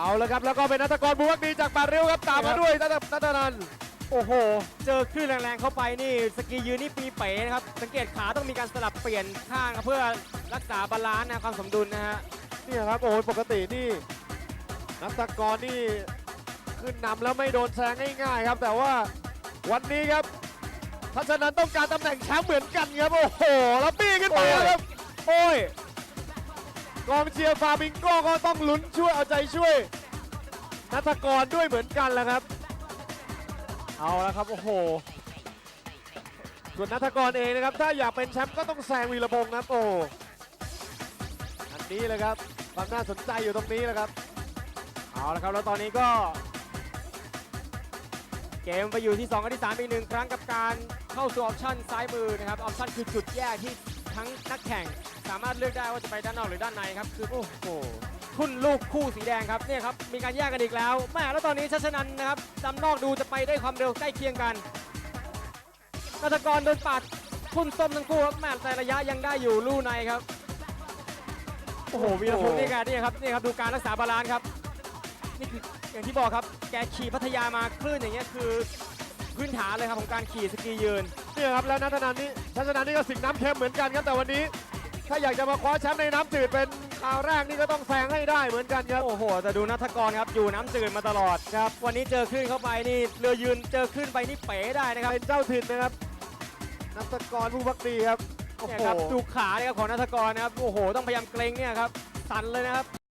เอาละครับแล้วก็เป็นนัทกรบุวกดีจากปาริ้วครับตามมาด้วยนัทนัทนันโอ้โห เจอคลื่นแรงๆเข้าไปนี่สกียืนนี่ปีเป๋นะครับ สังเกตขาต้องมีการสลับเปลี่ยนข้างเพื่อรักษาบาลานซ์นะความสมดุลนะฮะนี่ครับโอ้ปกตินี่นัทกรนี่ขึ้นนำแล้วไม่โดนแซงง่ายๆครับ แต่ว่าวันนี้ครับทัศนันต้องการตำแหน่งแชมป์เหมือนกันครับโอ้โหแล้วปี้ขึ้นไปแล้วครับโอ้ย กองเชียร์ฟาบิงโก้ก็ต้องลุ้นช่วยเอาใจช่วยนัทกรด้วยเหมือนกันแหละครับ เอาละครับ โอ้โห ส่วนนัทกรเองนะครับ ถ้าอยากเป็นแชมป์ก็ต้องแซงวีรพงษ์ครับโอ้อันนี้เลยครับความน่าสนใจอยู่ตรงนี้แหละครับ เอาละครับแล้วตอนนี้ก็ เกมไปอยู่ที่2กับที่3อีกหนึ่งครั้งกับการเข้าสู่ออปชั่นซ้ายมือนะครับออปชั่นคือจุดแยกที่ ทั้งนักแข่ง สามารถเลือกได้ว่าจะไปด้านนอกหรือด้านในครับ คือโอ้โหทุ่นลูกคู่สีแดงครับเนี่ยครับมีการแยกกันอีกแล้วแม่แล้วตอนนี้ชัชนันนะครับดำนอกดูจะไปได้ความเร็วใกล้เคียงกันนัทกรโดนปัดทุ่นส้มทั้งคู่ครับแม่แต่ระยะยังได้อยู่ลู่ในครับโอ้โหวีรพงศ์นี่กันนี่ครับนี่ครับดูการรักษาบาลานซ์ครับนี่คืออย่างที่บอกครับแกขี่พัทยามาคลื่นอย่างเงี้ยคือ พื้นฐานเลยครับของการขี่สกียืนเนี่ยครับแล้วนัทนันนี่ทัศนันนี่ก็สิงห์น้ำเค็มเหมือนกันครับแต่วันนี้ ถ้าอยากจะมาคว้าแชมป์ในน้ำจืดเป็นคราวแรกนี่ก็ต้องแซงให้ได้เหมือนกันครับโอ้โหแต่ดูนัทกรครับอยู่น้ำจืดมาตลอดครับวันนี้เจอคลื่นเข้าไปนี่เรือยืนเจอคลื่นไปนี่เป๋ได้นะครับเป็นเจ้าถิ่นนะครับนัทกรผู้พักดีครับโอ้เนี่ยโหครับดูขาเนี่ยครับของนัทกรนะครับโอ้โหต้องพยายามเกรงเนี่ยครับสั่นเลยนะครับ